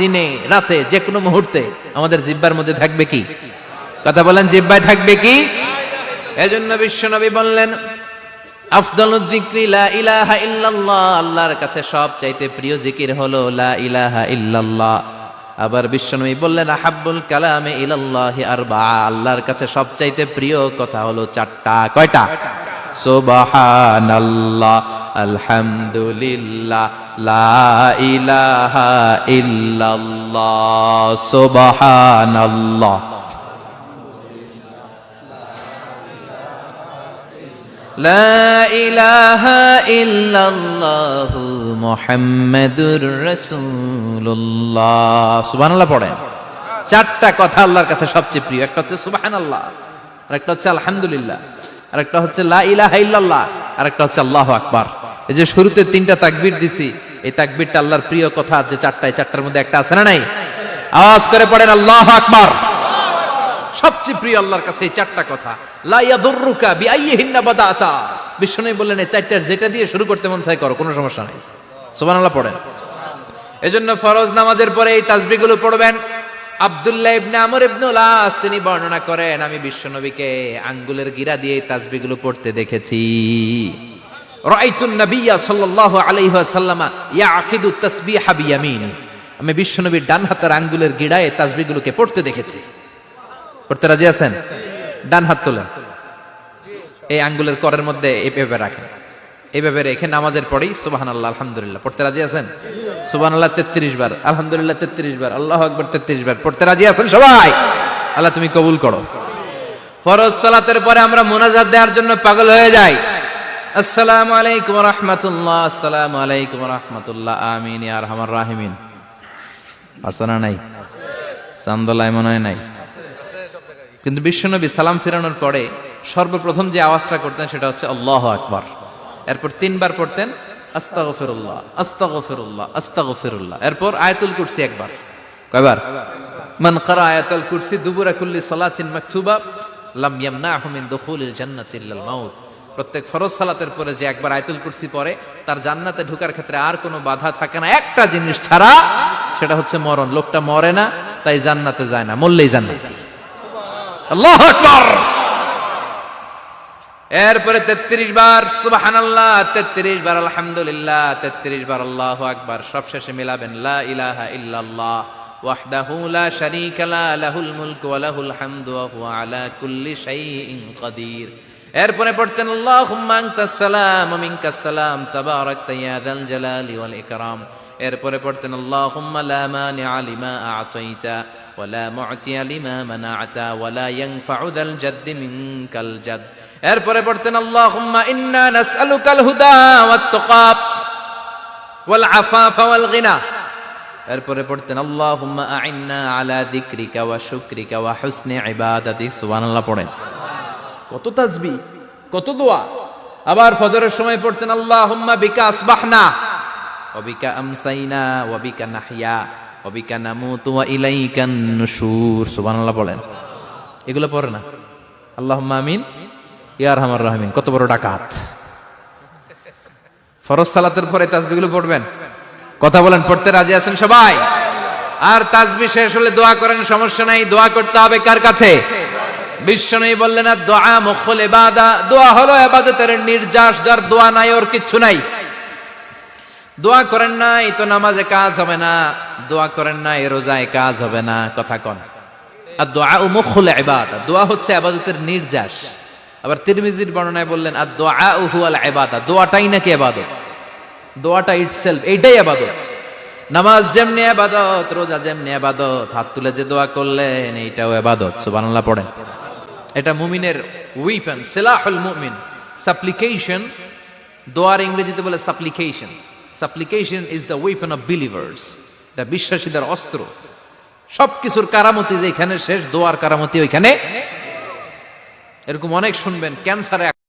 দিনে, রাতে যে কোনো মুহূর্তে আমাদের জিব্বার মধ্যে থাকবে কি? কথা বলেন, জিব্বায় থাকবে কি? এজন্য বিশ্বনবী বললেন আফদলুল যিকরি লা ইলাহা ইল্লাল্লাহ, আল্লাহর কাছে সব চাইতে প্রিয় জিকির লা ইলাহা ইল্লাল্লাহ। আবার বিশ্বনবী বললেন, আহাব্বুল আল্লাহর কাছে সব চাইতে প্রিয় কথা হলো চারটা, কয়টা? সুবহানাল্লাহ। আলহামদুলিল্লাহ, লা ইলাহা ইল্লাল্লাহ, সুবহানাল্লাহ। লা ইলাহা ইল্লাল্লাহ, মুহাম্মাদুর রাসূলুল্লাহ। সুবহানাল্লাহ পড়েন। চারটা কথা আল্লাহর কাছে সবচেয়ে প্রিয়। একটা হচ্ছে সুবহানাল্লাহ, আরেকটা হচ্ছে আলহামদুলিল্লাহ, আরেকটা হচ্ছে লা ইলাহা ইল্লাল্লাহ, আরেকটা হচ্ছে আল্লাহু আকবার। এই যে শুরুতে তিনটা তাকবির দিছি, এই তাকবিরটা আল্লাহর প্রিয় কথা যে চারটা এই চারটার মধ্যে একটা আছে না নাই? আওয়াজ করে পড়েন, আল্লাহু আকবার। সবচেয়ে প্রিয় আল্লাহর কাছে এই চারটা কথা। লা ইয়াদুররুকা বিআইয়িহিন্না বাদাতা। বিষ্ণু বললেন, এই চারটার যেটা দিয়ে শুরু করতে মন চাই করো, কোনো সমস্যা নেই। সুবহানাল্লাহ পড়েন। এজন্য ফরজ নামাজের পরে এই তাসবিহগুলো পড়বেন। আব্দুল্লাহ ইবনে আমর ইবনে উলাস, তিনি বর্ণনা করেন, আমি বিশ্বনবীকে আঙ্গুলের গিরা দিয়ে তাসবিহগুলো পড়তে দেখেছি। রাআইতুন নাবিয়্যা সাল্লাল্লাহু আলাইহি ওয়াসাল্লামা ইয়াকিদু তাসবিহা বিয়ামিনি। আমি বিশ্বনবীর ডান হাতের আঙ্গুলের গিড়ায় তাসবিহগুলোকে পড়তে দেখেছি। পড়তে রাজি আছেন? ডান হাত তোলেন। এই আঙ্গুলের করের মধ্যে এইভাবে রাখেন। এইভাবে রেখে নামাজের পরেই সুবাহান আল্লাহ আলহামদুলিল্লাহ। পড়তে রাজি আছেন? সুবাহান আল্লাহ তেত্রিশ বার। আলহামদুলিল্লাহ, তেত্রিশ বার। আল্লাহ আকবর, তেত্রিশ বার। পড়তে রাজি আছেন সবাই? আল্লাহ তুমি কবুল করো। ফরজ সালাতের পরে আমরা মোনাজাত দেওয়ার জন্য পাগল হয়ে যাই। আসসালামু আলাইকুম রহমতুল্লাহ, আসসালামু আলাইকুম রহমতুল্লাহ, আমিন আর হামার রাহিমিন। আসানা নাই? চান্দলায় মনে হয় নাই। কিন্তু বিশ্বনবী সালাম ফিরানোর পরে সর্বপ্রথম যে আওয়াজটা করতেন সেটা হচ্ছে আল্লাহ আকবার। এরপর তিনবার পড়তেন, আস্তাগফিরুল্লাহ আস্তাগফিরুল্লাহ আস্তাগফিরুল্লাহ। এরপর আয়াতুল কুরসি একবার। কয়বার? মান কারা আয়াতুল কুরসি দুবুরা কুল্লি সালাতিন মাকতুবা, লাম ইয়ামনাহু মিন দুখুলিল জান্নাতি ইল্লাল মাউত। প্রত্যেক ফরজ সালাতের পরে যে একবার আয়াতুল কুরসি পরে তার জান্নাতে ঢোকার ক্ষেত্রে আর কোনো বাধা থাকে না। একটা জিনিস ছাড়া সেটা হচ্ছে মরণ। লোকটা মরে না, তাই জান্নাতে যায় না, মরলেই জান্নাতে। এরপরে তেত্রিশ বার সুবাহান আল্লাহ তেত্রিশ বার, আলহামদুলিল্লাহ, তেত্রিশ বার, আল্লাহ আকবার। সবশেষে মিলাবেন ইলাহা ইল্লাল্লাহ শারীকা লা, লাহুল মুলকু ওয়া লাহুল হামদু, ওয়া হুয়া আলা কুল্লি শাইইন কাদির। এরপরে পড়তেন, আল্লাহুম্মা আনতাস সালাম, ওয়া মিনকাস সালাম, তাবারাকতা ইয়া যাল জালালি ওয়াল ইকরাম। এরপরে পড়তেন, আল্লাহুম্মা লা মানিআ লিমা আ'তাইতা ওয়া লা মু'তিয়া লিমা মানা'তা, ওয়া লা ইয়ানফা'ু যাল জাদ্দি মিনকাল জাদ এরপরে পড়তেন, আল্লাহুম্মা ইন্না নাসআলুকাল হুদা ওয়াত তুকা ওয়াল আফাফা ওয়াল গিনা। এরপরে পড়তেন, আল্লাহুম্মা আ'ইন্না আলা যিকরিকা ওয়া শুকরিকা ওয়া হুসনি ইবাদাতিক সুবহানাল্লাহ পড়েন। কত তাজবি, কত দোয়া। আবার ফজরের সময় পড়তেন, আল্লাহুম্মা বিকা আসবাহনা ওবিকা আমসাইনা ওবিকা নাহিয়া ওবিকা নামুতু, ওয়া ইলাইকান নুশুর। সুবহানাল্লাহ বলেন। এগুলো পড়ে না। আল্লাহুম্মা আমিন, ইয়া আরহামার রাহিমিন। কত বড় ডাকাত। ফরজ সালাতের পরে তাসবিহগুলো পড়বেন। কথা বলেন, পড়তে রাজি আছেন সবাই? আর তাসবি শেষ হলে দোয়া করেন, সমস্যা নাই। দোয়া করতে হবে কার কাছে? বিশ্ব নেই বললেন না দোয়া মুখল এবাদা দোয়া হলো এবাদতের নির্যাস যার দোয়া নাই, ওর কিচ্ছু নাই। দোয়া করেন নাই তো নামাজে কাজ হবে না, দোয়া করেন নাই রোজায় কাজ হবে না, কথা কন। আর দোয়া ও মুখল এবাদা দোয়া হচ্ছে আবাদতের নির্যাস। আবার তিরমিজির বর্ণনায় বললেন, আর দোয়া ও হুয়াল এবাদা দোয়াটাই নাকি এবাদত দোয়াটা ইটসেলফ এইটাই আবাদত নামাজ যেমনি আবাদত রোজা যেমনি আবাদত হাত তুলে যে দোয়া করলেন, এইটাও আবাদত সুবহানাল্লাহ পড়েন। এটা মুমিনের উইপেন সেলাহুল মুমিন। সাপ্লিকেশন দোয়ার ইংরেজিতে বলে supplication supplication is the weapon of believers এটা বিশ্বাসীদের অস্ত্র। সবকিছুর কারামতি যেখানে শেষ, দোয়ার কারামতি ওইখানে। এরকম অনেক শুনবেন, ক্যান্সারে